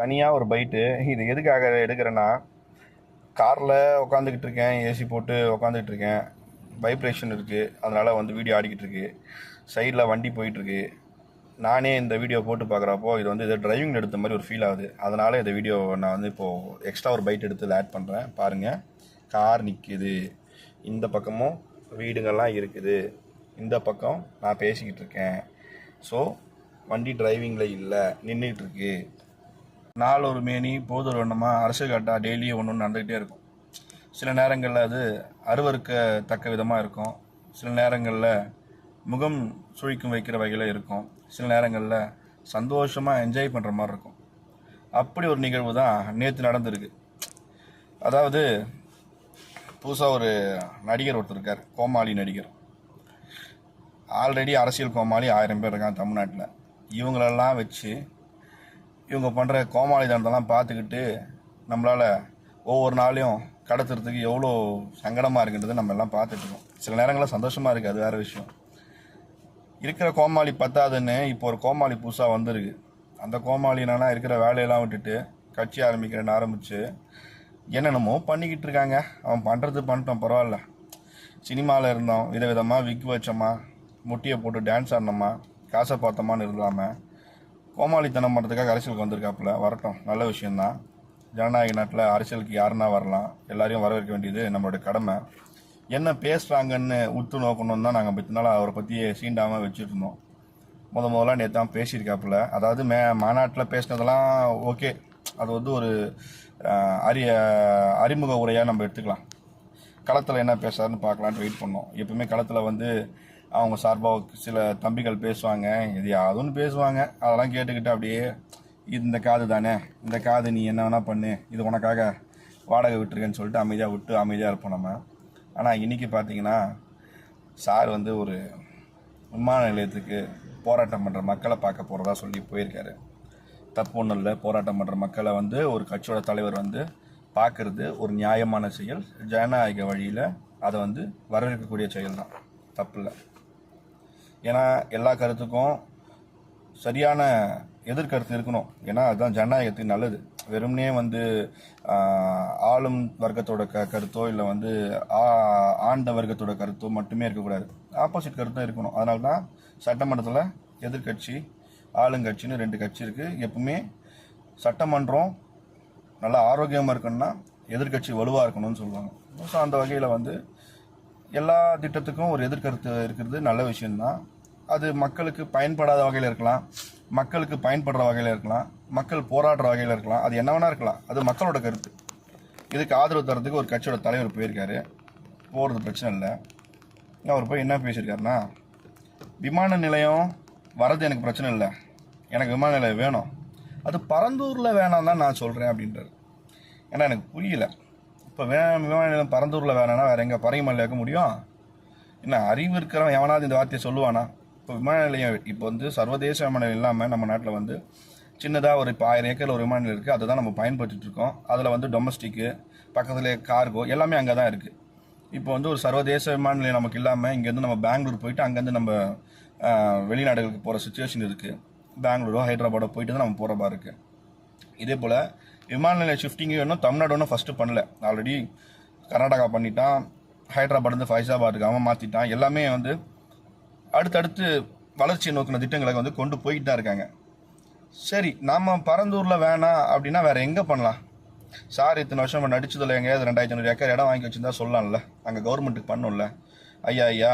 தனியாக ஒரு பைட்டு. இது எதுக்காக எடுக்கிறேன்னா காரில் உட்காந்துக்கிட்டு இருக்கேன் ஏசி போட்டு உட்காந்துக்கிட்டு இருக்கேன். வைப்ரேஷன் இருக்குது அதனால் வந்து வீடியோ ஆடிக்கிட்டு இருக்கு. சைடில் வண்டி போயிட்டுருக்கு நானே இந்த வீடியோ போட்டு பார்க்குறப்போ இது வந்து இதை டிரைவிங் எடுத்த மாதிரி ஒரு ஃபீல் ஆகுது. அதனால் இந்த வீடியோ நான் வந்து இப்போது எக்ஸ்ட்ரா ஒரு பைட் எடுத்து இதில் ஆட் பண்ணுறேன் பாருங்கள் கார் நிற்கிது இந்த பக்கமும் வீடுங்கள்லாம் இருக்குது. இந்த பக்கம் நான் பேசிக்கிட்டு இருக்கேன். ஸோ வண்டி டிரைவிங்கில் இல்லை. நின்றுட்டு இருக்கு. நாள் ஒரு மேனி போது ஒரு வண்ணமாக அரசு காட்டா டெய்லியும் ஒன்று ஒன்று நடந்துக்கிட்டே இருக்கும். சில நேரங்களில் அது அருவருக்கத்தக்க விதமாக இருக்கும். சில நேரங்களில் முகம் சுழிக்கும் வைக்கிற வகையில் இருக்கும். சில நேரங்களில் சந்தோஷமாக என்ஜாய் பண்ணுற மாதிரி இருக்கும். அப்படி ஒரு நிகழ்வு தான் நேற்று நடந்திருக்கு. அதாவது புதுசாக ஒரு நடிகர் ஒருத்தர் இருக்கார். கோமாளி நடிகர். ஆல்ரெடி அரசியல் கோமாளி ஆயிரம் பேர் இருக்காங்க தமிழ்நாட்டில். இவங்களெல்லாம் வச்சு இவங்க பண்ணுற கோமாளித்தனத்தெல்லாம் பார்த்துக்கிட்டு நம்மளால் ஒவ்வொரு நாளையும் கடத்துறதுக்கு எவ்வளோ சங்கடமாக இருக்குன்றதை நம்ம எல்லாம் பார்த்துட்ருக்கோம் சில நேரங்களில் சந்தோஷமாக இருக்குது அது வேறு விஷயம். இருக்கிற கோமாளி பத்தாதுன்னு இப்போ ஒரு கோமாளி புதுசாக வந்திருக்கு. அந்த கோமாளி இருக்கிற வேலையெல்லாம் விட்டுட்டு கட்சி ஆரம்பிக்கிறேன்னு ஆரம்பித்து என்னென்னமோ பண்ணிக்கிட்டு இருக்காங்க. அவன் பண்ணுறது பண்ணிட்டோம் பரவாயில்ல. சினிமாவில் இருந்தோம் விதவிதமாக விக் வச்சோமா முட்டியை போட்டு டான்ஸ் ஆடினோமா காசை பார்த்தோமான்னு இருக்காமல் கோமாளித்தனம் பண்ணுறதுக்காக அரசியலுக்கு வந்திருக்காப்புல வரட்டும். நல்ல விஷயந்தான் ஜனநாயக நாட்டில் அரசியலுக்கு யாருன்னா வரலாம். எல்லாரையும் வரவேற்க வேண்டியது நம்மளோட கடமை. என்ன பேசுகிறாங்கன்னு உத்து நோக்கணும்னு தான் நாங்கள் பத்தினால அவரை பற்றி சீண்டாமல் வச்சுருந்தோம் முத முதல்ல நேற்று தான் பேசியிருக்காப்புல. அதாவது மே மாநாட்டில் பேசினதெல்லாம் ஓகே. அது வந்து ஒரு அரிய அறிமுக உரையாக நம்ம எடுத்துக்கலாம். களத்தில் என்ன பேசுறாருன்னு பார்க்கலான்ட்டு வெயிட் பண்ணோம். எப்பவுமே களத்தில் வந்து அவங்க சார்பாக சில தம்பிகள் பேசுவாங்க. இது யாதுன்னு பேசுவாங்க. அதெல்லாம் கேட்டுக்கிட்டு அப்படியே இது இந்த காது தானே இந்த காது நீ என்ன வேணால் பண்ணு இது உனக்காக வாடகை விட்டுருக்கேன்னு சொல்லிட்டு அமைதியாக விட்டு அமைதியாக இருப்போம் நம்ம. ஆனால் இன்றைக்கி பார்த்தீங்கன்னா சார் வந்து ஒரு விமான நிலையத்துக்கு போராட்டம் பண்ணுற மக்களை பார்க்க போகிறதா சொல்லி போயிருக்காரு. தப்பு ஒன்றும் இல்லை. போராட்டம் பண்ணுற மக்களை வந்து ஒரு கட்சியோட தலைவர் வந்து பார்க்குறது ஒரு நியாயமான செயல். ஜனநாயக வழியில் அதை வந்து வரவேற்கக்கூடிய செயல் தான் தப்பு இல்லை. ஏன்னா எல்லா கருத்துக்கும் சரியான எதிர்கருத்து இருக்கணும். ஏன்னா அதுதான் ஜனநாயகத்துக்கு நல்லது. வெறுமனே வந்து ஆளும் வர்க்கத்தோட க கருத்தோ இல்லை வந்து ஆ- ஆண்ட வர்க்கத்தோட கருத்தோ மட்டுமே இருக்கக்கூடாது. ஆப்போசிட் கருத்தும் இருக்கணும். அதனால தான் சட்டமன்றத்தில் எதிர்க்கட்சி ஆளுங்கட்சின்னு ரெண்டு கட்சி இருக்குது எப்பவுமே சட்டமன்றம் நல்லா ஆரோக்கியமாக இருக்கணும்னா எதிர்க்கட்சி வலுவாக இருக்கணும்னு சொல்லுவாங்க. ஸோ அந்த வகையில் வந்து எல்லா திட்டத்துக்கும் ஒரு எதிர்கருத்து இருக்கிறது நல்ல விஷயம்தான். அது மக்களுக்கு பயன்படாத வகையில் இருக்கலாம். மக்களுக்கு பயன்படுற வகையில் இருக்கலாம். மக்கள் போராடுற வகையில் இருக்கலாம். அது என்ன வேணா இருக்கலாம். அது மக்களோட கருத்து. இதுக்கு ஆதரவு தரத்துக்கு ஒரு கட்சியோட தலைவர் போயிருக்காரு. போகிறது பிரச்சனை இல்லை. அவர் போய் என்ன பேசியிருக்காருன்னா விமான நிலையம் வர்றது எனக்கு பிரச்சனை இல்லை. எனக்கு விமான நிலையம் வேணும். அது பரந்தூரில் வேணாம் தான் நான் சொல்கிறேன் அப்படின்றாரு. ஏன்னா எனக்கு புரியல. இப்போ வே விமான நிலையம் பரந்தூரில் வேணாம்னா வேறு எங்கே பறையமல்ல முடியும்? என்ன அறிவு இருக்கிறவன் எவனாவது இந்த வார்த்தையை சொல்லுவானா? இப்போ விமான நிலையம் இப்போ வந்து சர்வதேச விமான நிலையம் இல்லாமல் நம்ம நாட்டில் வந்து சின்னதாக ஒரு இப்போ ஆயிரம் ஏக்கர் ஒரு விமான நிலையம் இருக்குது அதை தான் நம்ம பயன்படுத்திட்டு இருக்கோம். அதில் வந்து டொமஸ்டிக்கு பக்கத்தில் கார்கோ எல்லாமே அங்கே தான் இருக்குது இப்போ வந்து ஒரு சர்வதேச விமான நிலையம் நமக்கு இல்லாமல் இங்கேருந்து நம்ம பெங்களூர் போயிட்டு அங்கேருந்து நம்ம வெளிநாடுகளுக்கு போகிற சுச்சுவேஷன் இருக்குது பெங்களூரோ ஹைதராபாடோ போயிட்டு தான் நம்ம போகிற மாதிரி இருக்குது இதே போல் விமான நிலைய ஷிஃப்டிங்கும் இன்னும் தமிழ்நாடு ஒன்றும் ஃபஸ்ட்டு பண்ணல. ஆல்ரெடி கர்நாடகா பண்ணிட்டான் ஹைதராபாத்லேருந்து ஃபைசாபாத்துக்கு அவன் மாற்றிட்டான் எல்லாமே வந்து அடுத்தடுத்து வளர்ச்சியை நோக்கின திட்டங்களை வந்து கொண்டு போய்கிட்டு தான் இருக்காங்க. சரி நம்ம பரந்தூரில் வேணாம் அப்படின்னா வேறு எங்கே பண்ணலாம்? சார் இத்தனை வருஷம் நம்ம நடிச்சதில் எங்கேயாவது ரெண்டாயிரத்தி ஐநூறு ஏக்கர் இடம் வாங்கி வச்சுருந்தா சொல்லலாம்ல. அங்கே கவர்மெண்ட்டுக்கு பண்ணும்ல. ஐயா ஐயா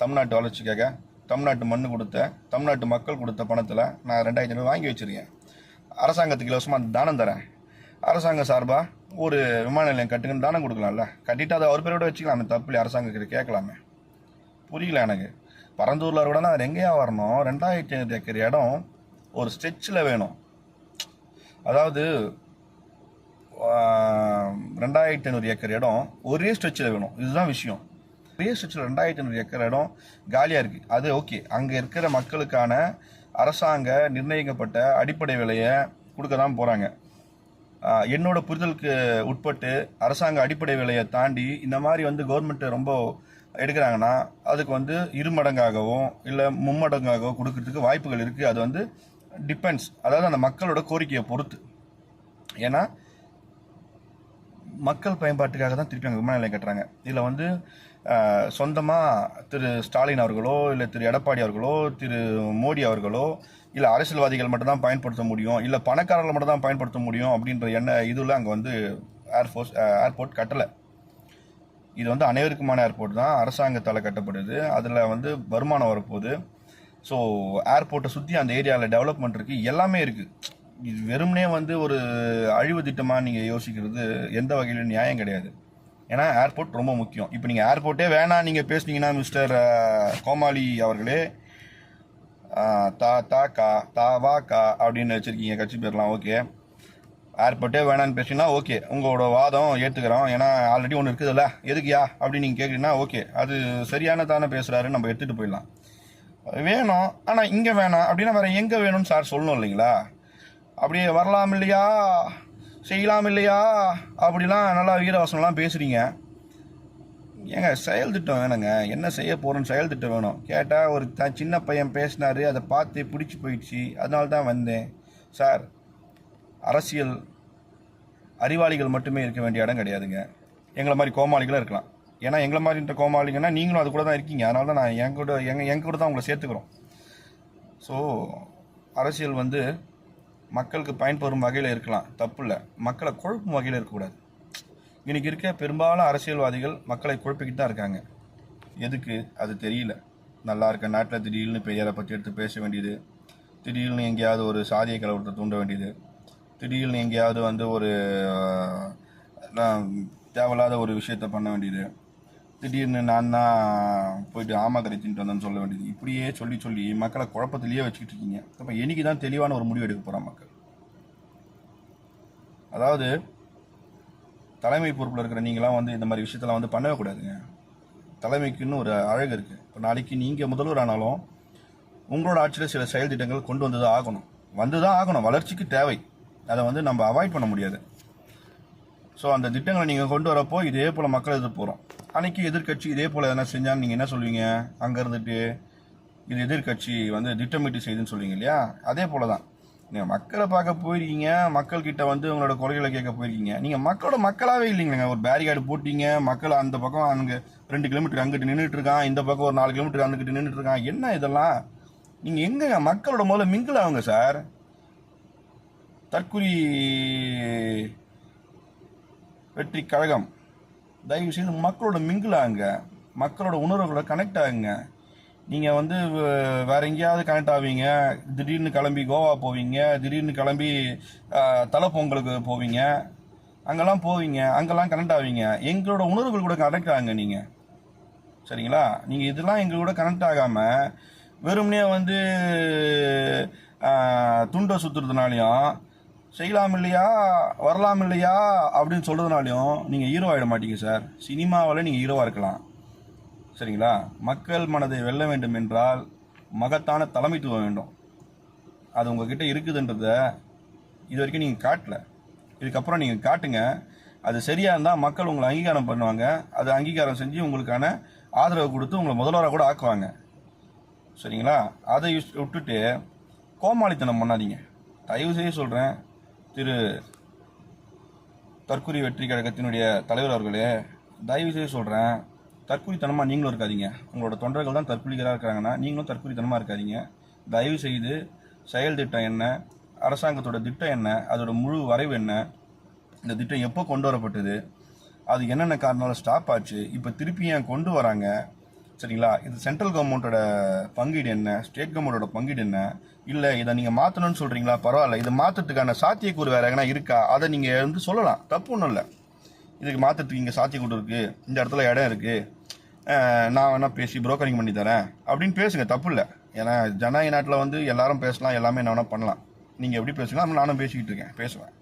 தமிழ்நாட்டு வளர்ச்சிக்காக தமிழ்நாட்டு மண்ணு கொடுத்த தமிழ்நாட்டு மக்கள் கொடுத்த பணத்தில் நான் ரெண்டாயிரத்தி ஐநூறு வாங்கி வச்சிருக்கேன். அரசாங்கத்துக்கு இலவசமாக தானம் தரேன். அரசாங்கம் சார்பாக ஒரு விமான நிலையம் கட்டுங்கன்னு தானம் கொடுக்கலாம்ல. கட்டிட்டு அதை அவர் பேரோட வச்சுக்கலாமே தப்பு அரசாங்கத்துக்கு கேட்கலாமே. புரியல எனக்கு. பரந்தூரில் கூட நான் எங்கேயா வரணும்? ரெண்டாயிரத்தி ஐநூறு ஏக்கர் இடம் ஒரு ஸ்ட்ரெச்சில் வேணும். அதாவது ரெண்டாயிரத்தி ஐநூறு ஏக்கர் இடம் ஒரே ஸ்ட்ரெச்சில் வேணும். இதுதான் விஷயம். ஒரே ஸ்ட்ரெச்சில் ரெண்டாயிரத்தி ஐநூறு ஏக்கர் இடம் காலியாக இருக்குது அது ஓகே. அங்கே இருக்கிற மக்களுக்கான அரசாங்க நிர்ணயிக்கப்பட்ட அடிப்படை விலையை கொடுக்க தான் போகிறாங்க என்னோட புரிதலுக்கு உட்பட்டு அரசாங்க அடிப்படை விலையை தாண்டி இந்த மாதிரி வந்து கவர்மெண்ட்டு ரொம்ப எடுக்கிறாங்கன்னா அதுக்கு வந்து இருமடங்காகவும் இல்லை மும்மடங்காகவோ கொடுக்கறதுக்கு வாய்ப்புகள் இருக்குது அது வந்து டிபெண்ட்ஸ் அதாவது அந்த மக்களோட கோரிக்கையை பொறுத்து. ஏன்னா மக்கள் பயன்பாட்டுக்காக தான் திருப்பி அங்கே விமான நிலையம் கட்டுறாங்க. இதில் வந்து சொந்தமாக திரு ஸ்டாலின் அவர்களோ இல்லை திரு எடப்பாடி அவர்களோ திரு மோடி அவர்களோ இல்லை அரசியல்வாதிகள் மட்டும்தான் பயன்படுத்த முடியும் இல்லை பணக்காரர்கள் மட்டும் தான் பயன்படுத்த முடியும் அப்படின்ற எண்ண இதில் அங்கே வந்து ஏர்ஃபோர்ஸ் ஏர்போர்ட் கட்டலை. இது வந்து அனைவருக்குமான ஏர்போர்ட் தான். அரசாங்கத்தால் கட்டப்படுது. அதில் வந்து வருமானம் வரப்போகுது. ஸோ ஏர்போர்ட்டை சுற்றி அந்த ஏரியாவில் டெவலப்மெண்ட் இருக்குது எல்லாமே இருக்குது இது வெறும்னே வந்து ஒரு அழிவு திட்டமாக நீங்கள் யோசிக்கிறது எந்த வகையிலும் நியாயம் கிடையாது. ஏன்னா ஏர்போர்ட் ரொம்ப முக்கியம். இப்போ நீங்கள் ஏர்போர்ட்டே வேணாம் நீங்கள் பேசுனீங்கன்னா மிஸ்டர் கோமாளி அவர்களே தா தா கா தா வா கா அப்படின்னு வச்சுருக்கீங்க கட்சி பேர்லாம். ஓகே ஏர்போர்ட்டே வேணான்னு பேசினா ஓகே. உங்களோட வாதம் ஏற்றுக்கிறோம் ஏன்னா ஆல்ரெடி ஒன்று இருக்குதுல்ல. எதுக்குயா அப்படின்னு நீங்கள் கேட்குறீங்கன்னா ஓகே. அது சரியான தானே பேசுகிறாரு நம்ம எடுத்துகிட்டு போயிடலாம். வேணும். ஆனால் இங்கே வேணாம். அப்படின்னா வேறு எங்கே வேணும்னு சார் சொல்லணும் இல்லைங்களா? அப்படியே வரலாம் இல்லையா? செய்யலாம் இல்லையா? அப்படிலாம் நல்லா வீரவாசனம்லாம் பேசுகிறீங்க ஏங்க செயல் திட்டம் வேணுங்க. என்ன செய்ய போகிறோன்னு செயல் திட்டம் வேணும். கேட்டால் ஒரு த சின்ன பையன் பேசினாரு. அதை பார்த்து பிடிச்சி போயிடுச்சு. அதனால தான் வந்தேன். சார் அரசியல் அறிவாளிகள் மட்டுமே இருக்க வேண்டிய இடம் கிடையாதுங்க. எங்களை மாதிரி கோமாளிகளும் இருக்கலாம். ஏன்னா எங்களை மாதிரின்ற கோமாளிங்கன்னா நீங்களும் அது கூட தான் இருக்கீங்க. அதனால தான் நான் என் கூட எங்கள் என் கூட தான் உங்களை சேர்த்துக்கிறோம். ஸோ அரசியல் வந்து மக்களுக்கு பயன்பெறும் வகையில் இருக்கலாம். தப்பு இல்லை. மக்களை குழப்பும் வகையில் இருக்கக்கூடாது. இன்றைக்கி இருக்க பெரும்பாலும் அரசியல்வாதிகள் மக்களை குழப்பிக்கிட்டு தான் இருக்காங்க. எதுக்கு? அது தெரியல. நல்லா இருக்க நாட்டில் திடீர்னு பெரியாரை பற்றி எடுத்து பேச வேண்டியது திடீர்னு எங்கேயாவது ஒரு சாதிய கலவரத்தை தூண்ட வேண்டியது. திடீர்னு எங்கேயாவது வந்து ஒரு தேவையில்லாத ஒரு விஷயத்த பண்ண வேண்டியது. திடீர்னு நான் தான் போயிட்டு ஆமா தின்ட்டு வந்தேன்னு சொல்ல வேண்டியது. இப்படியே சொல்லி சொல்லி மக்களை குழப்பத்திலேயே வச்சுக்கிட்டு இருக்கீங்க. அப்போ எனக்கு தான் தெளிவான ஒரு முடிவு எடுக்க போகிறான் மக்கள். அதாவது தலைமை பொறுப்பில் இருக்கிற நீங்களாம் வந்து இந்த மாதிரி விஷயத்தெல்லாம் வந்து பண்ணவே கூடாதுங்க. தலைமைக்குன்னு ஒரு அழகு இருக்குது இப்போ நாளைக்கு நீங்கள் முதல்வர் ஆனாலும் உங்களோட ஆட்சியில் சில செயல் திட்டங்கள் கொண்டு வந்து தான் ஆகணும். வந்து தான் ஆகணும். வளர்ச்சிக்கு தேவை. அதை வந்து நம்ம அவாய்ட் பண்ண முடியாது. ஸோ அந்த திட்டங்களை நீங்கள் கொண்டு வரப்போ இதே போல் மக்கள் எதிர்ப்பு போகிறோம் அன்னைக்கு எதிர்க்கட்சி இதே போல் எதனா செஞ்சால் நீங்கள் என்ன சொல்லுவீங்க? அங்கே இருந்துட்டு இது எதிர்க்கட்சி வந்து திட்டமிட்டு செய்துன்னு சொல்லுவீங்க இல்லையா? அதே போல தான் நீங்கள் மக்களை பார்க்க போயிருக்கீங்க மக்கள்கிட்ட வந்து உங்களோட குறைகளை கேட்க போயிருக்கீங்க. நீங்கள் மக்களோட மக்களாகவே இல்லைங்க ஒரு பேரிகார்டு போட்டீங்க மக்கள் அந்த பக்கம் அங்கே ரெண்டு கிலோமீட்டர் அங்கிட்டு நின்றுட்டு இருக்கான் இந்த பக்கம் ஒரு நாலு கிலோமீட்டர் அங்கிட்டு நின்றுட்டு இருக்கான். என்ன இதெல்லாம்? நீங்கள் எங்கே மக்களோட முதல்ல மிங்கிள் ஆகுங்க சார் தற்குறி வெற்றி கழகம். தயவு செய்து மக்களோட மிங்கிள் ஆகுங்க மக்களோட உணர்வுகளோட கனெக்ட் ஆகுங்க. நீங்கள் வந்து வேறு வேற எங்கேயாவது கனெக்ட் ஆவீங்க. திடீர்னு கிளம்பி கோவா போவீங்க. திடீர்னு கிளம்பி தலை பொங்கலுக்கு போவீங்க. அங்கெல்லாம் போவீங்க. அங்கெல்லாம் கனெக்ட் ஆவீங்க. எங்களோட உணர்வுகள் கூட கனெக்ட் ஆகுங்க நீங்கள் சரிங்களா? நீங்கள் இதெல்லாம் எங்கள் கூட கனெக்ட் ஆகாமல் வெறுமனே வந்து துண்டை சுற்றுறதுனாலையும் செய்யலாம் இல்லையா? வரலாம் இல்லையா? அப்படின்னு சொல்கிறதுனாலையும் நீங்கள் ஹீரோ ஆகிட மாட்டீங்க சார் சினிமாவில் நீங்கள் ஹீரோவாக இருக்கலாம். சரிங்களா? மக்கள் மனதை வெல்ல வேண்டும் என்றால் மகத்தான தலைமைத்துவம் வேண்டும். அது உங்ககிட்ட இருக்குதுன்றத இது வரைக்கும் நீங்கள் காட்டல. இதுக்கப்புறம் நீங்கள் காட்டுங்க. அது சரியாக இருந்தால் மக்கள் உங்களை அங்கீகாரம் பண்ணுவாங்க. அது அங்கீகாரம் செஞ்சு உங்களுக்கான ஆதரவு கொடுத்து உங்களை முதல்வராக கூட ஆக்குவாங்க. சரிங்களா? அதை யூஸ் விட்டுட்டு கோமாளித்தனம் பண்ணாதீங்க. தயவு செய்ய சொல்கிறேன் திரு தற்கொலை வெற்றி கழகத்தினுடைய தலைவர் அவர்களே தயவு செய்து சொல்கிறேன் தற்கொலைத்தனமாக நீங்களும் இருக்காதீங்க. உங்களோட தொண்டர்கள் தான் தற்கொலைகளாக இருக்கிறாங்கன்னா நீங்களும் தற்குறித்தனமாக இருக்காதீங்க. தயவு செய்து செயல் திட்டம் என்ன அரசாங்கத்தோட திட்டம் என்ன அதோட முழு வரைவு என்ன இந்த திட்டம் எப்போ கொண்டு வரப்பட்டது அது என்னென்ன காரணம் ஸ்டாப் ஆச்சு இப்போ திருப்பி ஏன் கொண்டு வராங்க சரிங்களா? இது சென்ட்ரல் கவர்மெண்ட்டோட பங்கீடு என்ன? ஸ்டேட் கவர்மெண்ட்டோட பங்கீடு என்ன? இல்லை இதை நீங்கள் மாற்றணும்னு சொல்கிறீங்களா பரவாயில்ல. இதை மாற்றுறதுக்கான சாத்தியக்கூறு வேறு எங்கன்னா இருக்கா? அதை நீங்கள் வந்து சொல்லலாம். தப்பு ஒன்றும் இல்லை. இதுக்கு மாற்றுறதுக்கு இங்கே சாத்தியக்கூறு இருக்குது இந்த இடத்துல இடம் இருக்குது நான் வேணால் பேசி புரோக்கரிங் பண்ணி தரேன். அப்படின்னு பேசுங்க. தப்பு இல்லை. ஏன்னா ஜனநாயக நாட்டில் வந்து எல்லாரும் பேசலாம். எல்லாமே என்ன வேணால் பண்ணலாம். நீங்கள் எப்படி பேசுங்களா நானும் பேசிக்கிட்டு இருக்கேன். பேசுவேன்.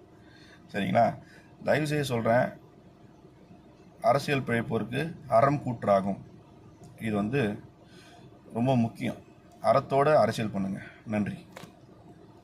சரிங்களா? தயவுசெய்து சொல்கிறேன் அரசியல் பிழைப்போருக்கு அறம் கூற்றாகும். இது வந்து ரொம்ப முக்கியம். அறத்தோட அரசியல் பண்ணுங்கள் நன்றி.